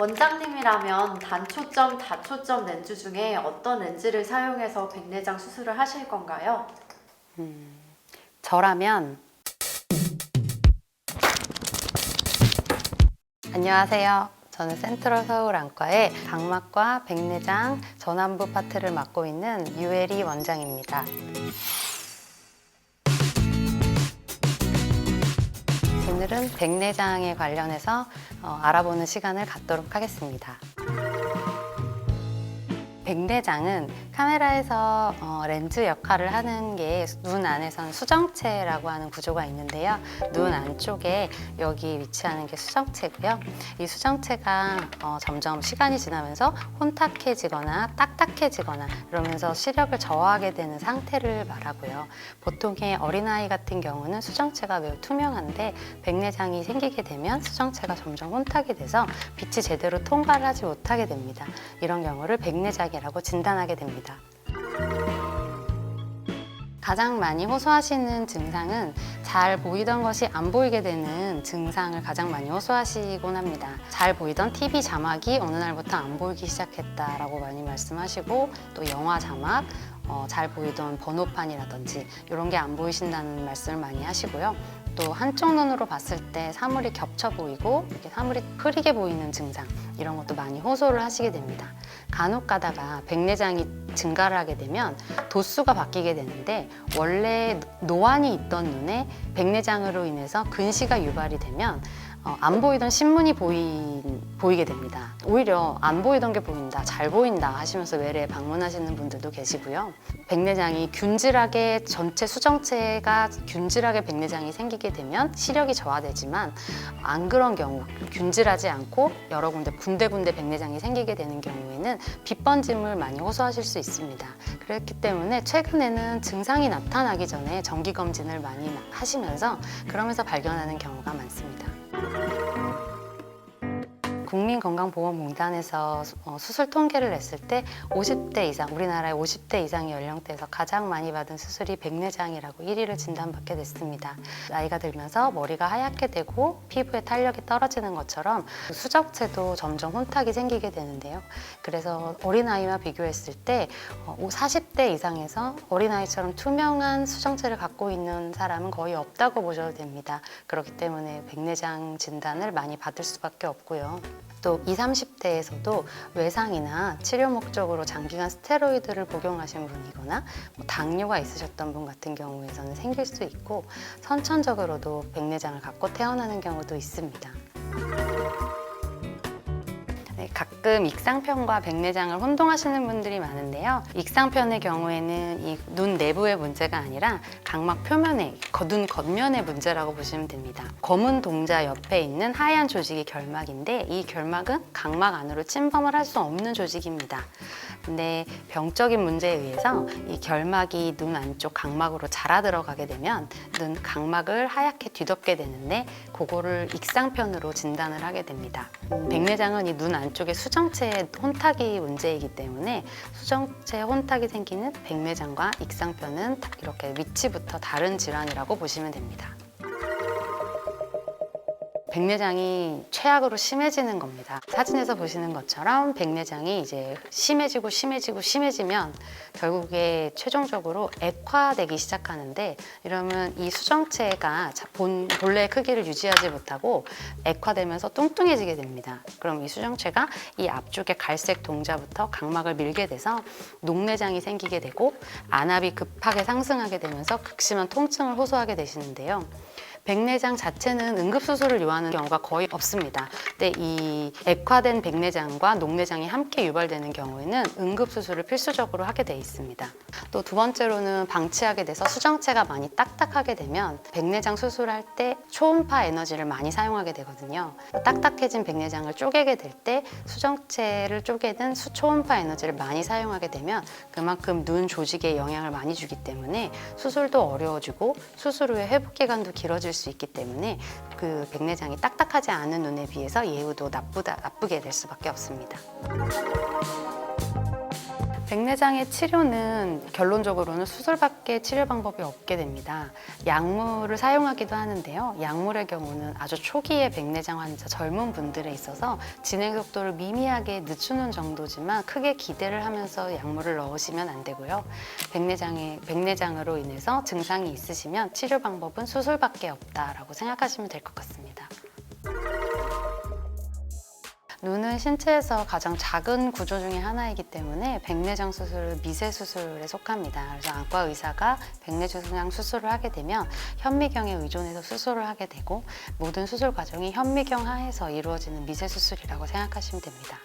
원장님이라면 단초점, 다초점 렌즈 중에 어떤 렌즈를 사용해서 백내장 수술을 하실 건가요? 저라면 안녕하세요. 저는 센트럴 서울 안과의 각막과 백내장 전환부 파트를 맡고 있는 유혜리 원장입니다. 오늘은 백내장에 관련해서 어, 알아보는 시간을 갖도록 하겠습니다. 백내장은 카메라에서 어, 렌즈 역할을 하는 게 눈 안에선 수정체라고 하는 구조가 있는데요. 눈 안쪽에 여기 위치하는 게 수정체고요. 이 수정체가 어, 점점 시간이 지나면서 혼탁해지거나 딱딱해지거나 이러면서 시력을 저하게 되는 상태를 말하고요. 보통의 어린아이 같은 경우는 수정체가 매우 투명한데 백내장이 생기게 되면 수정체가 점점 혼탁이 돼서 빛이 제대로 통과를 하지 못하게 됩니다. 이런 경우를 백내장이 라고 진단하게 됩니다. 가장 많이 호소하시는 증상은 잘 보이던 것이 안 보이게 되는 증상을 가장 많이 호소하시곤 합니다. 잘 보이던 TV 자막이 어느 날부터 안 보이기 시작했다라고 많이 말씀하시고 또 영화 자막, 어, 잘 보이던 번호판이라든지 이런 게 안 보이신다는 말씀을 많이 하시고요. 또 한쪽 눈으로 봤을 때 사물이 겹쳐 보이고 이렇게 사물이 흐리게 보이는 증상 이런 것도 많이 호소를 하시게 됩니다. 간혹 가다가 백내장이 증가를 하게 되면 도수가 바뀌게 되는데 원래 노안이 있던 눈에 백내장으로 인해서 근시가 유발이 되면 어, 안 보이던 신문이 보이, 보이게 됩니다. 오히려 안 보이던 게 보인다, 잘 보인다 하시면서 외래에 방문하시는 분들도 계시고요. 백내장이 균질하게 전체 수정체가 균질하게 백내장이 생기게 되면 시력이 저하되지만 안 그런 경우 균질하지 않고 여러 군데 군데군데 백내장이 생기게 되는 경우에는 빛번짐을 많이 호소하실 수 있습니다. 그렇기 때문에 최근에는 증상이 나타나기 전에 정기 검진을 많이 하시면서 그러면서 발견하는 경우가 많습니다. 국민건강보험공단에서 수- 어, 수술 통계를 냈을 때 50대 이상, 우리나라의 50대 이상의 연령대에서 가장 많이 받은 수술이 백내장이라고 1위를 진단받게 됐습니다. 나이가 들면서 머리가 하얗게 되고 피부에 탄력이 떨어지는 것처럼 수정체도 점점 혼탁이 생기게 되는데요. 그래서 어린아이와 비교했을 때 어, 40대 이상에서 어린아이처럼 투명한 수정체를 갖고 있는 사람은 거의 없다고 보셔도 됩니다. 그렇기 때문에 백내장 진단을 많이 받을 수밖에 없고요. 또 20, 30대에서도 외상이나 치료 목적으로 장기간 스테로이드를 복용하신 분이거나 뭐 당뇨가 있으셨던 분 같은 경우에서는 생길 수 있고 선천적으로도 백내장을 갖고 태어나는 경우도 있습니다. 네, 가끔 익상편과 백내장을 혼동하시는 분들이 많은데요. 익상편의 경우에는 이 눈 내부의 문제가 아니라 각막 표면에 눈 겉면의 문제라고 보시면 됩니다. 검은 동자 옆에 있는 하얀 조직이 결막인데 이 결막은 각막 안으로 침범을 할 수 없는 조직입니다. 근데 병적인 문제에 의해서 이 결막이 눈 안쪽 각막으로 자라 들어가게 되면 눈 각막을 하얗게 뒤덮게 되는데 그거를 익상편으로 진단을 하게 됩니다. 음, 백내장은 이 눈 안쪽에 수정체의 혼탁이 문제이기 때문에 수정체 혼탁이 생기는 백내장과 익상편은 다- 이렇게 위치부터 다른 질환이라고 보시면 됩니다. 백내장이 최악으로 심해지는 겁니다. 사진에서 보시는 것처럼 백내장이 이제 심해지고 심해지고 심해지면 결국에 최종적으로 액화되기 시작하는데 이러면 이 수정체가 자- 본, 본래의 크기를 유지하지 못하고 액화되면서 뚱뚱해지게 됩니다. 그럼 이 수정체가 이 앞쪽에 갈색 동자부터 각막을 밀게 돼서 녹내장이 생기게 되고 안압이 급하게 상승하게 되면서 극심한 통증을 호소하게 되시는데요. 백내장 자체는 응급수술을 요하는 경우가 거의 없습니다. 근데 이 액화된 백내장과 녹내장이 함께 유발되는 경우에는 응급수술을 필수적으로 하게 돼 있습니다. 또 두 번째로는 방치하게 돼서 수정체가 많이 딱딱하게 되면 백내장 수술할 때 초음파 에너지를 많이 사용하게 되거든요. 딱딱해진 백내장을 쪼개게 될 때 수정체를 쪼개는 수- 초음파 에너지를 많이 사용하게 되면 그만큼 눈 조직에 영향을 많이 주기 때문에 수술도 어려워지고 수술 후에 회복 기간도 길어질 수 있기 때문에 그 백내장이 딱딱하지 않은 눈에 비해서 예후도 나쁘다 나쁘게 될 수밖에 없습니다. 백내장의 치료는 결론적으로는 수술밖에 치료 방법이 없게 됩니다. 약물을 사용하기도 하는데요. 약물의 경우는 아주 초기의 백내장 환자 젊은 분들에 있어서 진행 속도를 미미하게 늦추는 정도지만 크게 기대를 하면서 약물을 넣으시면 안 되고요. 백내장에 백내장으로 인해서 증상이 있으시면 치료 방법은 수술밖에 없다라고 생각하시면 될 것 같습니다. 눈은 신체에서 가장 작은 구조 중의 하나이기 때문에 백내장 수술은 미세 수술에 속합니다. 그래서 안과 의사가 백내장 수술을 하게 되면 현미경에 의존해서 수술을 하게 되고 모든 수술 과정이 현미경 하에서 이루어지는 미세 수술이라고 생각하시면 됩니다.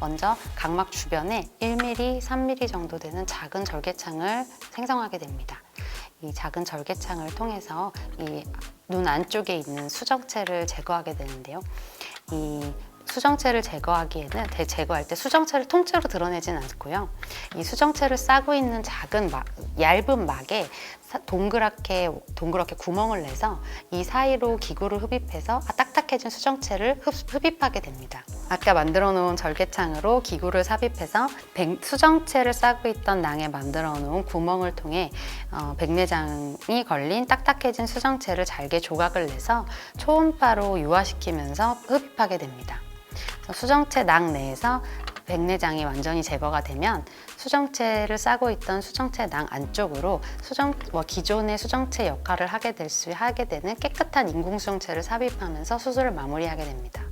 먼저 각막 주변에 1mm, 3mm 정도 되는 작은 절개창을 생성하게 됩니다. 이 작은 절개창을 통해서 이 눈 안쪽에 있는 수정체를 제거하게 되는데요. 이 수정체를 제거하기에는 대- 제거할 때 수정체를 통째로 드러내진 않고요. 이 수정체를 싸고 있는 작은 막, 얇은 막에 사- 동그랗게 동그랗게 구멍을 내서 이 사이로 기구를 흡입해서 아, 딱딱해진 수정체를 흡, 흡입하게 됩니다. 아까 만들어 놓은 절개창으로 기구를 삽입해서 백- 수정체를 싸고 있던 낭에 만들어 놓은 구멍을 통해 어, 백내장이 걸린 딱딱해진 수정체를 잘게 조각을 내서 초음파로 유화시키면서 흡입하게 됩니다. 수정체 낭 내에서 백내장이 완전히 제거가 되면 수정체를 싸고 있던 수정체 낭 안쪽으로 수정 뭐 기존의 수정체 역할을 하게 될 수 하게 되는 깨끗한 인공 수정체를 삽입하면서 수술을 마무리하게 됩니다.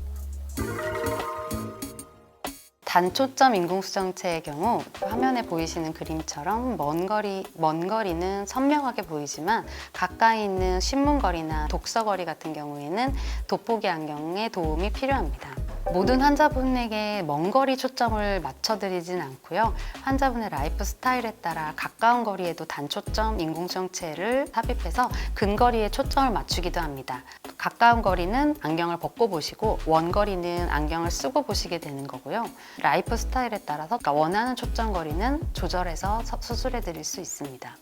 단초점 인공수정체의 경우 화면에 보이시는 그림처럼 먼 거리 먼 거리는 선명하게 보이지만 가까이 있는 신문거리나 독서거리 같은 경우에는 돋보기 안경의 도움이 필요합니다. 모든 환자분에게 먼 거리 초점을 맞춰드리진 않고요. 환자분의 라이프 스타일에 따라 가까운 거리에도 단초점 인공수정체를 삽입해서 근거리에 초점을 맞추기도 합니다. 가까운 거리는 안경을 벗고 보시고 원거리는 안경을 쓰고 보시게 되는 거고요. 라이프 스타일에 따라서 그러니까 원하는 초점 거리는 조절해서 서- 수술해 드릴 수 있습니다.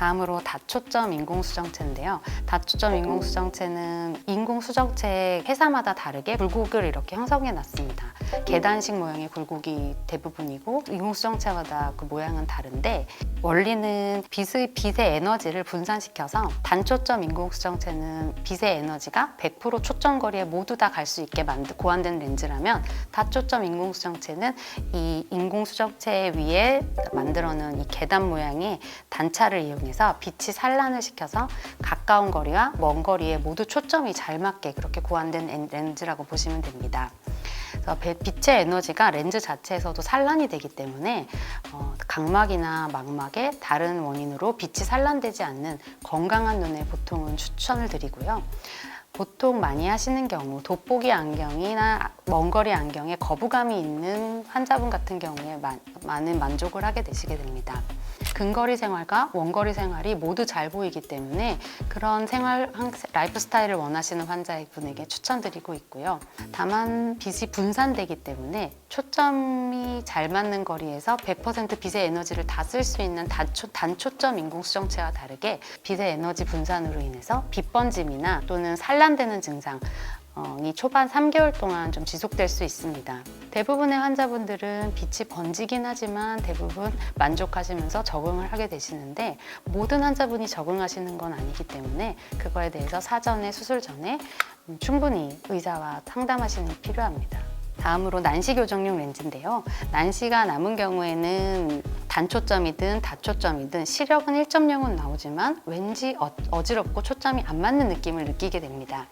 다음으로 다초점 인공수정체인데요. 다초점 인공수정체는 인공수정체의 회사마다 다르게 굴곡을 이렇게 형성해 놨습니다. 계단식 모양의 굴곡이 대부분이고 인공수정체마다 그 모양은 다른데 원리는 빛의, 빛의 에너지를 분산시켜서 단초점 인공수정체는 빛의 에너지가 100% 초점 거리에 모두 다 갈 수 있게 만든 고안된 렌즈라면 다초점 인공수정체는 이 인공수정체 위에 만들어 놓은 이 계단 모양의 단차를 이용해서 빛이 산란을 시켜서 가까운 거리와 먼 거리에 모두 초점이 잘 맞게 그렇게 고안된 엔- 렌즈라고 보시면 됩니다. 배- 빛의 에너지가 렌즈 자체에서도 산란이 되기 때문에 어, 각막이나 망막에 다른 원인으로 빛이 산란되지 않는 건강한 눈에 보통은 추천을 드리고요. 보통 많이 하시는 경우 돋보기 안경이나 먼거리 안경에 거부감이 있는 환자분 같은 경우에 마- 많은 만족을 하게 되시게 됩니다. 근거리 생활과 원거리 생활이 모두 잘 보이기 때문에 그런 생활 한- 라이프 스타일을 원하시는 환자분에게 추천드리고 있고요. 다만 빛이 분산되기 때문에 초점이 잘 맞는 거리에서 100% 빛의 에너지를 다 쓸 수 있는 단초, 단초점 인공 수정체와 다르게 빛의 에너지 분산으로 인해서 빛 번짐이나 또는 산란 되는 증상 어, 이 초반 3개월 동안 좀 지속될 수 있습니다. 대부분의 환자분들은 빛이 번지긴 하지만 대부분 만족하시면서 적응을 하게 되시는데 모든 환자분이 적응하시는 건 아니기 때문에 그거에 대해서 사전에 수술 전에 음, 충분히 의사와 상담하시는 게 필요합니다. 다음으로 난시 교정용 렌즈인데요. 난시가 남은 경우에는 단초점이든 다초점이든 시력은 1.0은 나오지만 왠지 어, 어지럽고 초점이 안 맞는 느낌을 느끼게 됩니다.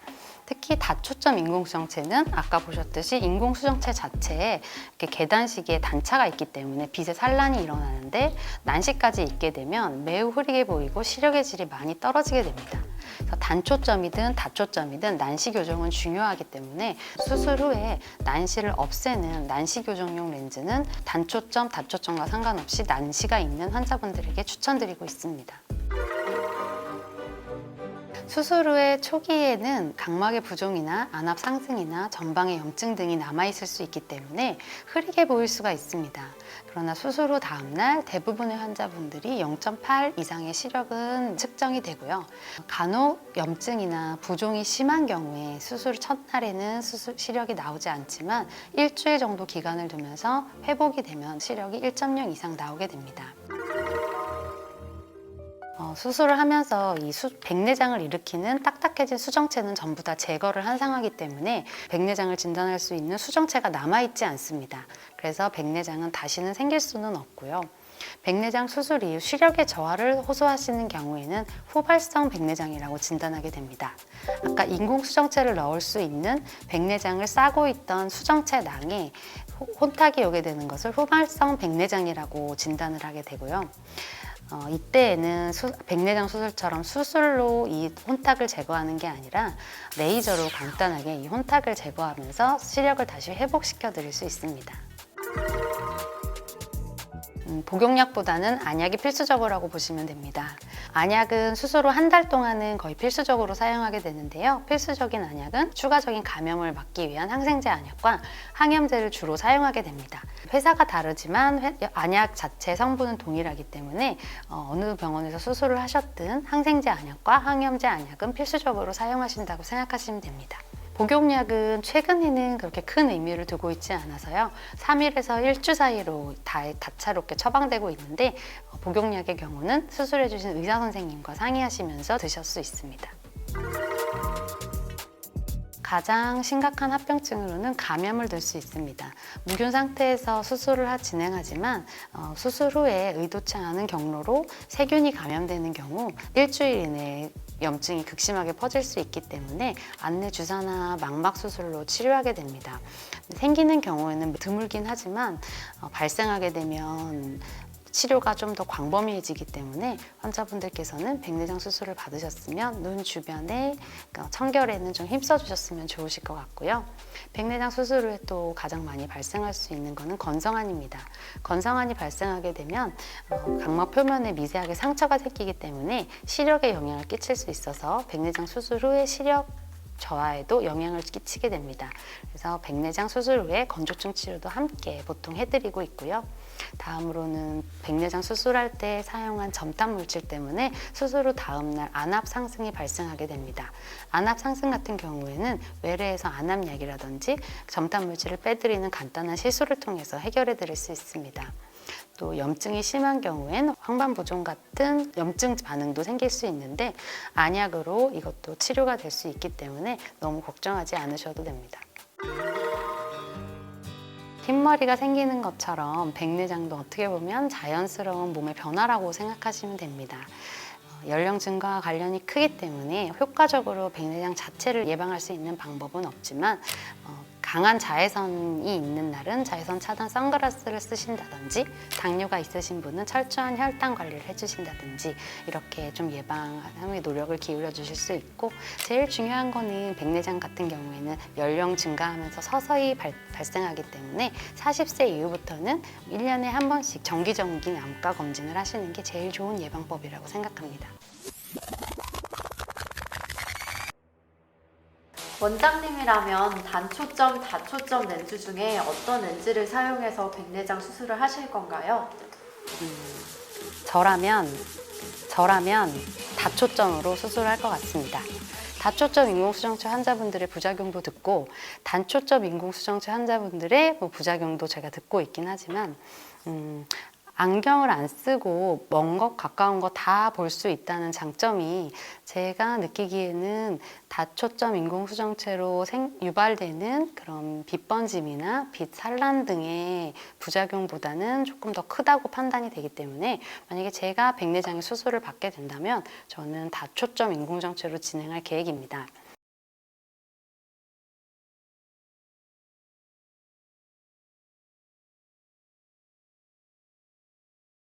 특히 다초점 인공수정체는 아까 보셨듯이 인공수정체 자체에 이렇게 계단식의 단차가 있기 때문에 빛의 산란이 일어나는데 난시까지 있게 되면 매우 흐리게 보이고 시력의 질이 많이 떨어지게 됩니다. 단초점이든 다초점이든 난시 교정은 중요하기 때문에 수술 후에 난시를 없애는 난시 교정용 렌즈는 단초점, 다초점과 상관없이 난시가 있는 환자분들에게 추천드리고 있습니다. 수술 후에 초기에는 각막의 부종이나 안압 상승이나 전방의 염증 등이 남아있을 수 있기 때문에 흐리게 보일 수가 있습니다. 그러나 수술 후 다음날 대부분의 환자분들이 0.8 이상의 시력은 측정이 되고요. 간혹 염증이나 부종이 심한 경우에 수술 첫날에는 수술 시력이 나오지 않지만 일주일 정도 기간을 두면서 회복이 되면 시력이 1.0 이상 나오게 됩니다. 어, 수술을 하면서 이 수- 백내장을 일으키는 딱딱해진 수정체는 전부 다 제거를 한 상황이기 때문에 백내장을 진단할 수 있는 수정체가 남아있지 않습니다. 그래서 백내장은 다시는 생길 수는 없고요. 백내장 수술 이후 시력의 저하를 호소하시는 경우에는 후발성 백내장이라고 진단하게 됩니다. 아까 인공 수정체를 넣을 수 있는 백내장을 싸고 있던 수정체 낭에 호- 혼탁이 오게 되는 것을 후발성 백내장이라고 진단을 하게 되고요. 어, 이때에는 수- 백내장 수술처럼 수술로 이 혼탁을 제거하는 게 아니라 레이저로 간단하게 이 혼탁을 제거하면서 시력을 다시 회복시켜 드릴 수 있습니다. 음, 복용약보다는 안약이 필수적이라고 보시면 됩니다. 안약은 수술 후 한 달 동안은 거의 필수적으로 사용하게 되는데요. 필수적인 안약은 추가적인 감염을 막기 위한 항생제 안약과 항염제를 주로 사용하게 됩니다. 회사가 다르지만 회- 안약 자체 성분은 동일하기 때문에 어, 느 병원에서 수술을 하셨든 항생제 안약과 항염제 안약은 필수적으로 사용하신다고 생각하시면 됩니다. 복용약은 최근에는 그렇게 큰 의미를 두고 있지 않아서요. 3일에서 일주 사이로 다, 다차롭게 처방되고 있는데 어, 복용약의 경우는 수술해 주신 의사 선생님과 상의하시면서 드실 수 있습니다. 가장 심각한 합병증으로는 감염을 들 수 있습니다. 무균 상태에서 수술을 하- 진행하지만 어, 수술 후에 의도치 않은 경로로 세균이 감염되는 경우 일주일 이내에 염증이 극심하게 퍼질 수 있기 때문에 안내 주사나 망막 수술로 치료하게 됩니다. 생기는 경우에는 드물긴 하지만 어, 발생하게 되면 치료가 좀 더 광범위해지기 때문에 환자분들께서는 백내장 수술을 받으셨으면 눈 주변에 어, 청결에는 좀 힘써 주셨으면 좋으실 것 같고요. 백내장 수술 후에 또 가장 많이 발생할 수 있는 것은 건성환입니다. 건성환이 발생하게 되면 어, 각막 표면에 미세하게 상처가 생기기 때문에 시력에 영향을 끼칠 수 있어서 백내장 수술 후에 시력 저하에도 영향을 끼치게 됩니다. 그래서 백내장 수술 후에 건조증 치료도 함께 보통 해드리고 있고요. 다음으로는 백내장 수술할 때 사용한 점탑 물질 때문에 수술 후 다음날 안압 상승이 발생하게 됩니다. 안압 상승 같은 경우에는 외래에서 안압약이라든지 점탑 물질을 빼드리는 간단한 시술을 통해서 해결해 드릴 수 있습니다. 또 염증이 심한 경우엔 황반부종 같은 염증 반응도 생길 수 있는데 안약으로 이것도 치료가 될 수 있기 때문에 너무 걱정하지 않으셔도 됩니다. 흰머리가 생기는 것처럼 백내장도 어떻게 보면 자연스러운 몸의 변화라고 생각하시면 됩니다. 어, 연령 증가와 관련이 크기 때문에 효과적으로 백내장 자체를 예방할 수 있는 방법은 없지만 어, 강한 자외선이 있는 날은 자외선 차단 선글라스를 쓰신다든지 당뇨가 있으신 분은 철저한 혈당 관리를 해주신다든지 이렇게 좀 예방하는 노력을 기울여 주실 수 있고 제일 중요한 거는 백내장 같은 경우에는 연령 증가하면서 서서히 발, 발생하기 때문에 40세 이후부터는 1년에 한 번씩 정기적인 암과 검진을 하시는 게 제일 좋은 예방법이라고 생각합니다. 원장님이라면 단초점, 다초점 렌즈 중에 어떤 렌즈를 사용해서 백내장 수술을 하실 건가요? 저라면 저라면 다초점으로 수술할 것 같습니다. 다초점 인공수정체 환자분들의 부작용도 듣고 단초점 인공수정체 환자분들의 뭐 부작용도 제가 듣고 있긴 하지만 음, 안경을 안 쓰고 먼 것 가까운 거 다 볼 수 있다는 장점이 제가 느끼기에는 다초점 인공수정체로 생, 유발되는 그런 빛 번짐이나 빛 산란 등의 부작용보다는 조금 더 크다고 판단이 되기 때문에 만약에 제가 백내장의 수술을 받게 된다면 저는 다초점 인공정체로 진행할 계획입니다.